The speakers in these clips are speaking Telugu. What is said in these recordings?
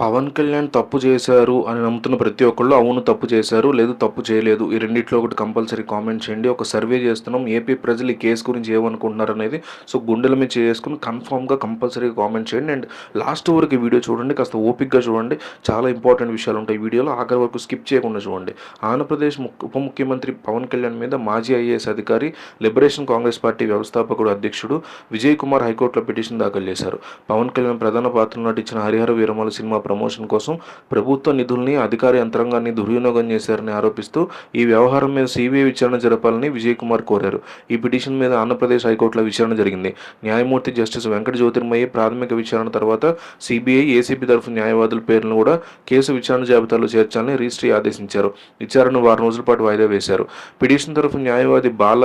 పవన్ కళ్యాణ్ తప్పు చేశారు అని నమ్ముతున్న ప్రతి ఒక్కళ్ళు అవును తప్పు చేశారు లేదు తప్పు చేయలేదు. ఈ రెండిట్లో ఒకటి కంపల్సరీ కామెంట్ చేయండి. ఒక సర్వే చేస్తున్నాం. ఏపీ ప్రజలు ఈ కేసు గురించి ఏమనుకుంటున్నారు అనేది సో గుండెల మీద చేసుకుని కన్ఫామ్గా కంపల్సరీగా కామెంట్ చేయండి. అండ్ లాస్ట్ వరకు ఈ వీడియో చూడండి. కాస్త ఓపిక్గా చూడండి. చాలా ఇంపార్టెంట్ విషయాలు ఉంటాయి వీడియోలో. ఆఖరి వరకు స్కిప్ చేయకుండా చూడండి. ఆంధ్రప్రదేశ్ ఉప ముఖ్యమంత్రి పవన్ కళ్యాణ్ మీద మాజీ ఐఏఎస్ అధికారి లిబరేషన్ కాంగ్రెస్ పార్టీ వ్యవస్థాపకుడు అధ్యక్షుడు విజయ్ కుమార్ హైకోర్టులో పిటిషన్ దాఖలు చేశారు. పవన్ కళ్యాణ్ ప్రధాన పాత్రలో నటించిన హరిహర వీరమల సినిమా ప్రమోషన్ కోసం ప్రభుత్వ నిధుల్ని అధికార యంత్రాంగాన్ని దుర్వినియోగం చేశారని ఆరోపిస్తూ ఈ వ్యవహారం మీద సిబిఐ విచారణ జరపాలని విజయ్ కుమార్ కోరారు. ఈ పిటిషన్ మీద ఆంధ్రప్రదేశ్ హైకోర్టులో విచారణ జరిగింది. న్యాయమూర్తి జస్టిస్ వెంకట జ్యోతిర్మయ్య ప్రాథమిక విచారణ తర్వాత సిబిఐ ఏసీబీ తరఫు న్యాయవాదుల పేర్లను కూడా కేసు విచారణ జాబితాలో చేర్చాలని రిజిస్ట్రీ ఆదేశించారు. విచారణ వారం రోజుల పాటు వాయిదా వేశారు. పిటిషన్ తరఫు న్యాయవాది బాల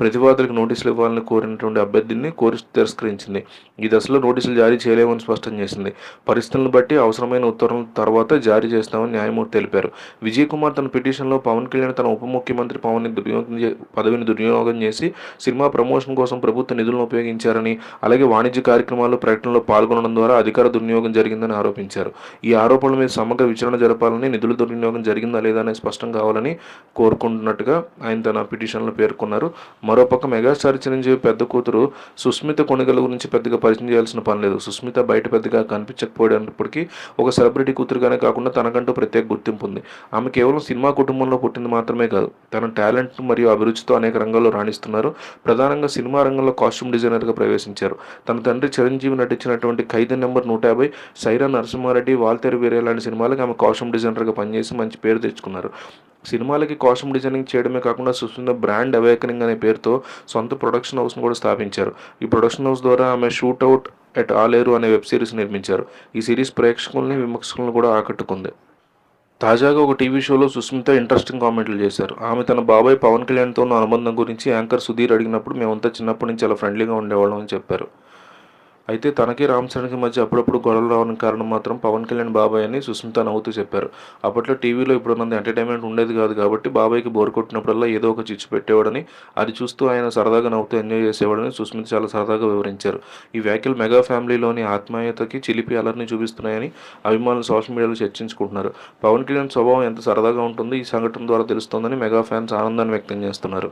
ప్రతివాదులకు నోటీసులు ఇవ్వాలని కోరినటువంటి అభ్యర్థిని కోరి తిరస్కరించింది. ఈ దశలో నోటీసులు జారీ చేయలేమని స్పష్టం చేసింది. పరిస్థితులను బట్టి అవసరమైన ఉత్తర్వుల తర్వాత జారీ చేస్తామని న్యాయమూర్తి తెలిపారు. విజయ్ కుమార్ తన పిటిషన్లో పవన్ కళ్యాణ్ తన ఉప ముఖ్యమంత్రి పవన్ దుర్వినియోగం పదవిని దుర్వినియోగం చేసి సినిమా ప్రమోషన్ కోసం ప్రభుత్వ నిధులను ఉపయోగించారని అలాగే వాణిజ్య కార్యక్రమాల్లో ప్రకటనలో పాల్గొనడం ద్వారా అధికార దుర్వినియోగం జరిగిందని ఆరోపించారు. ఈ ఆరోపణల మీద సమగ్ర విచారణ జరపాలని నిధుల దుర్వినియోగం జరిగిందా లేదా అనేది స్పష్టం కావాలని కోరుకుంటున్నట్టుగా ఆయన తన పిటిషన్లో పేర్కొన్నారు. మరోపక్క మెగాస్టార్ చిరంజీవి పెద్ద కూతురు సుస్మిత కొనుగోల గురించి పెద్దగా పరిచయం చేయాల్సిన పని లేదు. సుస్మిత బయట పెద్దగా కనిపించకపోయినప్పటికీ ఒక సెలబ్రిటీ కూతురుగానే కాకుండా తనకంటూ ప్రత్యేక గుర్తింపు ఉంది. ఆమె కేవలం సినిమా కుటుంబంలో పుట్టింది మాత్రమే కాదు తన టాలెంట్ మరియు అభిరుచితో అనేక రంగాల్లో రాణిస్తున్నారు. ప్రధానంగా సినిమా రంగంలో కాస్ట్యూమ్ డిజైనర్గా ప్రవేశించారు. తన తండ్రి చిరంజీవి నటించినటువంటి ఖైదీ నెంబర్ నూట యాభై సైరా నరసింహారెడ్డి వాల్తేరు వీరే లాంటి సినిమాలకు ఆమె కాస్ట్యూమ్ డిజైనర్గా పనిచేసి మంచి పేరు తెచ్చుకున్నారు. సినిమాలకి కాస్ట్యూమ్ డిజైనింగ్ చేయడమే కాకుండా సుస్మిత బ్రాండ్ అవేకనింగ్ అనే పేరుతో సొంత ప్రొడక్షన్ హౌస్ను కూడా స్థాపించారు. ఈ ప్రొడక్షన్ హౌస్ ద్వారా ఆమె షూట్అవుట్ ఎట్ ఆలేరు అనే వెబ్ సిరీస్ నిర్మించారు. ఈ సిరీస్ ప్రేక్షకుల్ని విమర్శకులను కూడా ఆకట్టుకుంది. తాజాగా ఒక టీవీ షోలో సుస్మిత ఇంట్రెస్టింగ్ కామెంట్లు చేశారు. ఆమె తన బాబాయ్ పవన్ కళ్యాణ్తో ఉన్న అనుబంధం గురించి యాంకర్ సుధీర్ అడిగినప్పుడు మేమంతా చిన్నప్పటి నుంచి చాలా ఫ్రెండ్లీగా ఉండేవాళ్ళం అని చెప్పారు. అయితే తనకి రామ్ చరణ్కి మధ్య అప్పుడప్పుడు గొడవలు రావడానికి కారణం మాత్రం పవన్ కళ్యాణ్ బాబాయ్ అని సుస్మిత నవ్వుతూ చెప్పారు. అప్పట్లో టీవీలో ఇప్పుడున్నంత ఎంటర్టైన్మెంట్ ఉండేది కాదు కాబట్టి బాబాయ్కి బోర్ కొట్టినప్పుడల్లా ఏదో ఒక చిచ్చు పెట్టేవాడని అది చూస్తూ ఆయన సరదాగా నవ్వుతూ ఎంజాయ్ చేసేవాడని సుస్మిత చాలా సరదాగా వివరించారు. ఈ వ్యాఖ్యలు మెగా ఫ్యామిలీలోని ఆత్మీయతకి చిలిపి అలర్ని చూపిస్తున్నాయని అభిమానులు సోషల్ మీడియాలో చర్చించుకుంటున్నారు. పవన్ కళ్యాణ్ స్వభావం ఎంత సరదాగా ఉంటుందో ఈ సంఘటన ద్వారా తెలుస్తోందని మెగా ఫ్యాన్స్ ఆనందాన్ని వ్యక్తం చేస్తున్నారు.